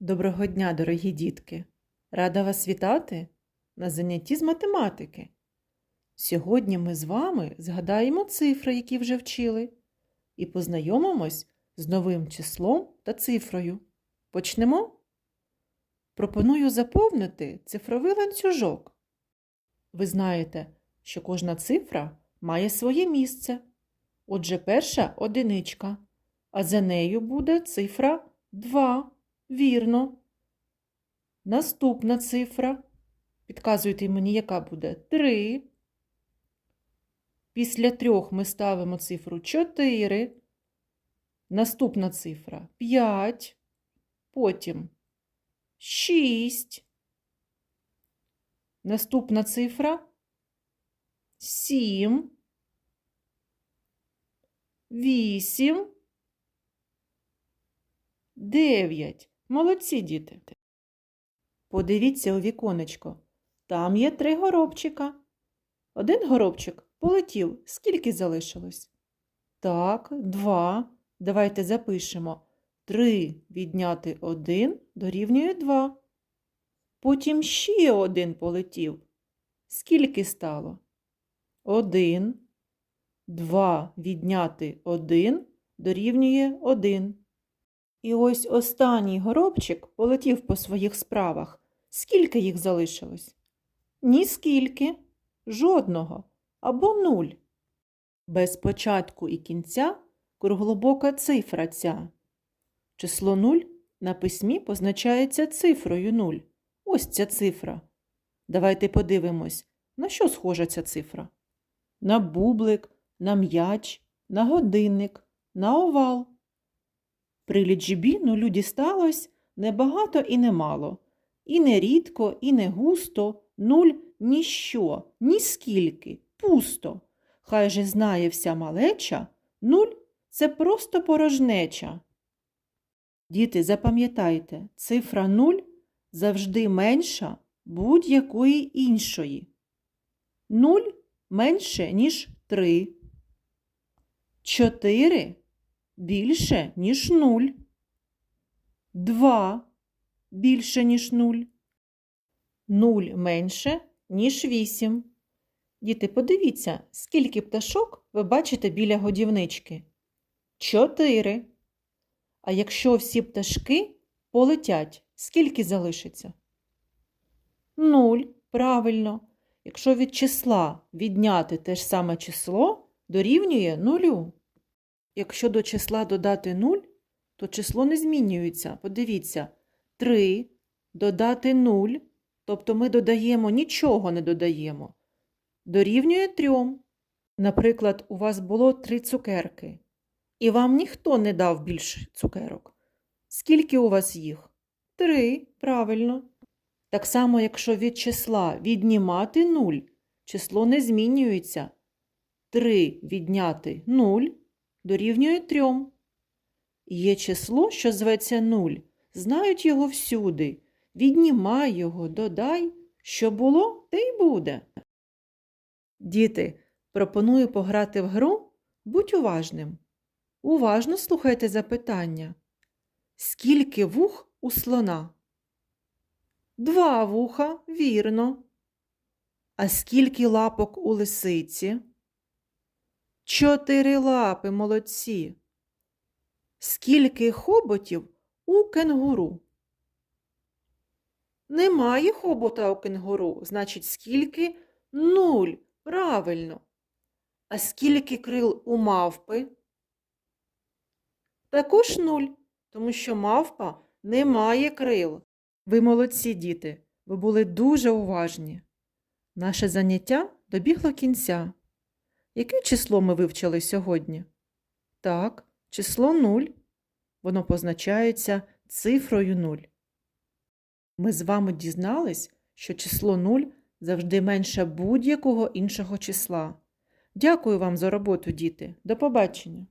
Доброго дня, дорогі дітки! Рада вас вітати на занятті з математики. Сьогодні ми з вами згадаємо цифри, які вже вчили, і познайомимось з новим числом та цифрою. Почнемо? Пропоную заповнити цифровий ланцюжок. Ви знаєте, що кожна цифра має своє місце. Отже, перша одиничка, а за нею буде цифра 2. Вірно. Наступна цифра. Підказуйте мені, яка буде 3. Після трьох ми ставимо цифру 4. Наступна цифра 5. Потім 6. Наступна цифра 7. 8. 9. Молодці, діти. Подивіться у віконечко. Там є три горобчика. Один горобчик полетів. Скільки залишилось? Так, два. Давайте запишемо. Три відняти один дорівнює два. Потім ще один полетів. Скільки стало? Один. Два відняти один дорівнює один. І ось останній горобчик полетів по своїх справах. Скільки їх залишилось? Ніскільки, жодного або нуль. Без початку і кінця круглобока цифра ця. Число нуль на письмі позначається цифрою нуль. Ось ця цифра. Давайте подивимось, на що схожа ця цифра? На бублик, на м'яч, на годинник, на овал. При ліджбі нулю дісталось небагато і немало. І не рідко, і не густо, нуль ніщо, ні скільки, пусто. Хай же знає вся малеча, нуль це просто порожнеча. Діти, запам'ятайте, цифра нуль завжди менша будь-якої іншої. Нуль менше, ніж три. Чотири більше, ніж нуль. Два більше, ніж нуль. Нуль менше, ніж вісім. Діти, подивіться, скільки пташок ви бачите біля годівнички. Чотири. А якщо всі пташки полетять, скільки залишиться? Нуль. Правильно. Якщо від числа відняти те ж саме число, дорівнює нулю. Якщо до числа додати 0, то число не змінюється. Подивіться, 3 додати 0, тобто ми додаємо, нічого не додаємо. Дорівнює 3. Наприклад, у вас було 3 цукерки, і вам ніхто не дав більше цукерок. Скільки у вас їх? 3, правильно. Так само, якщо від числа віднімати 0, число не змінюється. 3 відняти 0 дорівнює 3. Є число, що зветься 0. Знають його всюди. Віднімай його, додай, що було, те й буде. Діти, пропоную пограти в гру будь уважним. Уважно слухайте запитання. Скільки вух у слона? Два вуха, вірно. А скільки лапок у лисиці? Чотири лапи молодці. Скільки хоботів у кенгуру? Немає хобота у кенгуру, значить, скільки нуль. Правильно. А скільки крил у мавпи? Також нуль, тому що мавпа не має крил. Ви молодці, діти, ви були дуже уважні. Наше заняття добігло кінця. Яке число ми вивчили сьогодні? Так, число 0. Воно позначається цифрою 0. Ми з вами дізнались, що число 0 завжди менше будь-якого іншого числа. Дякую вам за роботу, діти. До побачення!